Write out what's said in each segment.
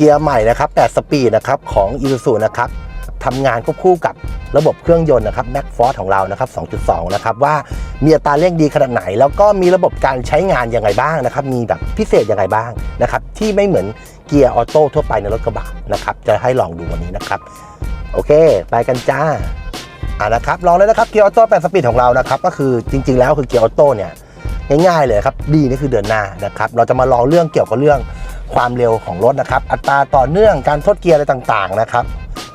เกียร์ใหม่นะครับ 8 สปีดนะครับของ i s u z u นะครับทำงานควบคู่กับระบบเครื่องยนต์นะครับ m a c f o r c e ของเรานะครับ 2.2 นะครับว่ามีอัตราเร่งดีขนาดไหน แล้วก็มีระบบการใช้งานยังไงบ้างนะครับ มีแบบพิเศษยังไงบ้างนะครับ ที่ไม่เหมือนเกียร์ออโต้ทั่วไปในรถกระบะนะครับ จะให้ลองดูวันนี้นะครับ โอเค ไปกันจ้าอ่านะครับลองเลยนะครับเกียร์ออโต้8สปีดของเรานะครับ ก็คือจริง ๆ แล้วคือเกียร์ออโต้เนี่ยง่ายๆเลยครับดีนี่คือเดินหน้านะครับ เราจะมาลองเรื่องเกี่ยวกับเรื่อง ความเร็วของรถนะครับ อัตราต่อเนื่องการทดเกียร์อะไรต่างๆนะครับ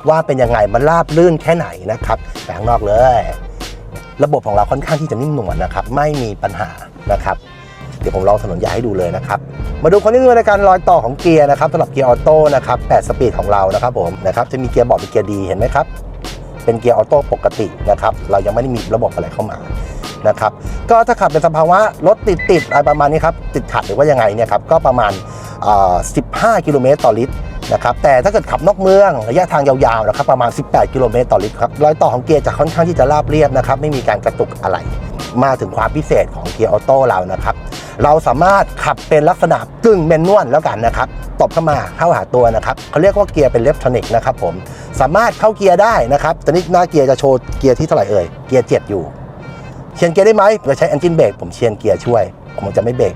ว่าเป็นยังไงมันราบลื่นแค่ไหนนะครับแปลงนอกเลย ระบบของเราค่อนข้างที่จะนิ่มนวลนะครับ ไม่มีปัญหานะครับ เดี๋ยวผมลองถนนใหญ่ให้ดูเลยนะครับ มาดูความนิ่มนวลในการรอยต่อของเกียร์นะครับสำหรับเกียร์ออโต้นะครับ8สปีดของเรานะครับผมนะครับจะมีเกียร์บอกเป็นเกียร์ดีเห็นไหมครับ เป็นเกียร์ออโต้ปกตินะครับเรายังไม่ได้มีระบบอะไรเข้ามานะครับก็ถ้าขับเป็นสภาวะรถติดติดๆอะไรประมาณนี้ครับติดขัดหรือว่ายังไงเนี่ยครับก็ประมาณ 15 กิโลเมตรต่อลิตรนะครับแต่ถ้าเกิดขับนอกเมืองระยะทางยาวๆนะครับประมาณ 18 กิโลเมตรต่อลิตรครับรอยต่อของเกียร์จะค่อนข้างที่จะราบเรียบนะครับไม่มีการกระตุกอะไร มาถึงความพิเศษของเกียร์ออโต้เรานะครับ เราสามารถขับเป็นลักษณะกึ่งแมนนวลแล้วกันนะครับตบเข้ามาเข้าหาตัวนะครับเขาเรียกว่าเกียร์เป็นเลฟทรอนิกนะครับผมสามารถเข้าเกียร์ได้นะครับตอนนี้หน้าเกียร์จะโชว์เกียร์ที่เท่าไหร่เอ่ยเกียร์7อยู่เชียนเกียร์ได้ไหมเราใช้ engine brake ผมเชียนเกียร์ช่วย ผมจะไม่เบรก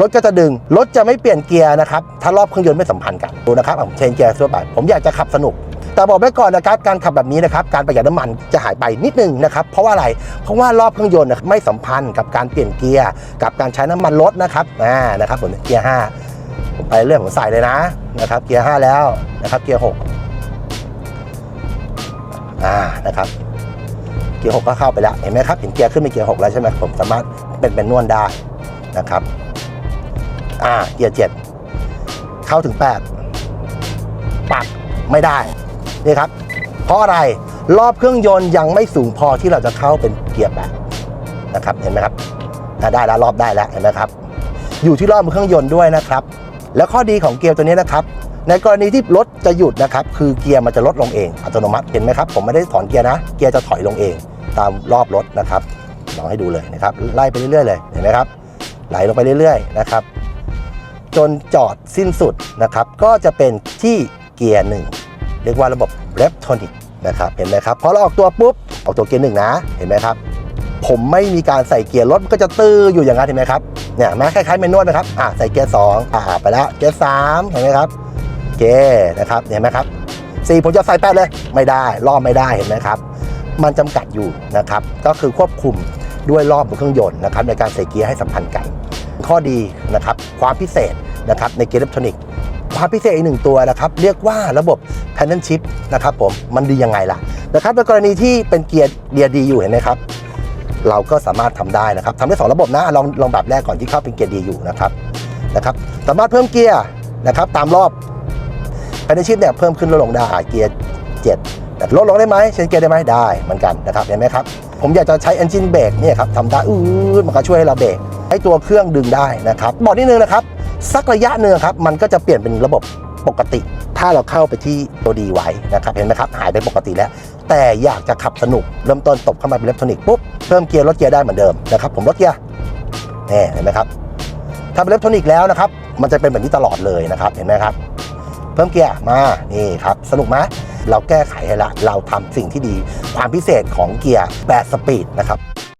รถก็จะดึง รถจะไม่เปลี่ยนเกียร์นะครับ ถ้ารอบเครื่องยนต์ไม่สัมพันธ์กัน ดูนะครับ ผมเชียนเกียร์ทั่วไป ผมอยากจะขับสนุก แต่บอกไว้ก่อนนะครับการขับแบบนี้นะครับการประหยัดน้ำมันจะหายไปนิดนึงนะครับเพราะว่าอะไรเพราะว่ารอบเครื่องยนต์นะไม่สัมพันธ์กับการเปลี่ยนเกียร์กับการใช้น้ำมันรถนะครับอ่านะครับผมเกียร์ห้าผมไปเรื่องผมใส่เลยนะนะครับเกียร์ห้าแล้วนะครับเกียร์หกอ่านะครับเกียร์หกก็เข้าไปแล้วเห็นไหมครับเห็นเกียร์ขึ้นเป็นเกียร์หกแล้วใช่ไหมผมสามารถเป็นเป็นนวลได้นะครับอ่าเกียร์เจ็ดเข้าถึงแปดปักไม่ได้ นี่ครับ เพราะอะไรรอบเครื่องยนต์ยังไม่สูงพอที่เราจะเข้าเป็นเกียร์แปดนะครับเห็นไหมครับได้แล้วรอบได้แล้วเห็นไหมครับ อยู่ที่รอบเครื่องยนต์ด้วยนะครับ แล้วข้อดีของเกียร์ตัวนี้นะครับ ในกรณีที่รถจะหยุดนะครับ คือเกียร์มันจะลดลงเองอัตโนมัติเห็นไหมครับ ผมไม่ได้ถอนเกียร์นะ เกียร์จะถอยลงเอง ตามรอบรถนะครับลองให้ดูเลยนะครับ ไล่ไปเรื่อยๆเลยเห็นไหมครับ ไหลลงไปเรื่อยๆนะครับ จนจอดสิ้นสุดนะครับ ก็จะเป็นที่เกียร์หนึ่ง รียกว่าระบบเรปโทนิกนะครับเห็นไหมครับพอเราออกตัวปุ๊บออกตัวเกียร์หนึ่งนะเห็นไหมครับ ผมไม่มีการใส่เกียร์รถก็จะตื้ออยู่อย่างนั้นเห็นไหมครับเนี่ยแม้คล้ายๆเมนวดนะครับอะใส่เกียร์สองอ่าไปแล้วเกียร์สามเห็นไหมครับเกียร์นะครับเห็นไหมครับสี่ผมจะใส่แปดเลยไม่ได้รอบไม่ได้เห็นไหมครับมันจำกัดอยู่นะครับก็คือควบคุมด้วยรอบของเครื่องยนต์นะครับในการใส่เกียร์ให้สัมพันธ์กัน ข้อดีนะครับความพิเศษนะครับในเกียร์อิเล็กทรอนิกส์ ความพิเศษอีกหนึ่งตัวนะครับ เรียกว่าระบบ p a n d a n Shift นะครับผมมันดียังไงล่ะนะครับในกรณีที่เป็นเกียร์เดียร์ดีอยู่เห็นไหมครับ เราก็สามารถทำได้นะครับทำได้สองระบบนะลองลองแบบแรกก่อนที่เข้าเป็นเกียร์ดีอยู่นะครับนะครับ สามารถเพิ่มเกียร์นะครับตามรอบภายในชิปเนี่ยเพิ่มขึ้นลดลงได้เกียร์7แต่ลดลงได้ไหมเชนเกียร์ได้ไหมได้เหมือนกันนะครับเห็นไหมครับผมอยากจะใช้ engine brake เนี่ยครับทำได้อื้อมันก็ช่วยให้เราเบรกให้ตัวเครื่องดึงได้นะครับบอกนิดนึงนะครับ สักระยะหนึ่งครับ มันก็จะเปลี่ยนเป็นระบบปกติ ถ้าเราเข้าไปที่ตัวดีไว้นะครับ เห็นไหมครับ หายไปปกติแล้ว แต่อยากจะขับสนุก เริ่มต้นตบเข้ามาเป็นอิเล็กทรอนิกส์ปุ๊บ เพิ่มเกียร์ลดเกียร์ได้เหมือนเดิมนะครับ ผมลดเกียร์นี่เห็นไหมครับ ถ้าเป็นอิเล็กทรอนิกส์แล้วนะครับ มันจะเป็นแบบนี้ตลอดเลยนะครับ เห็นไหมครับ เพิ่มเกียร์มา นี่ครับ สนุกไหมเราแก้ไขให้ละ เราทำสิ่งที่ดี ความพิเศษของเกียร์8สปีดนะครับ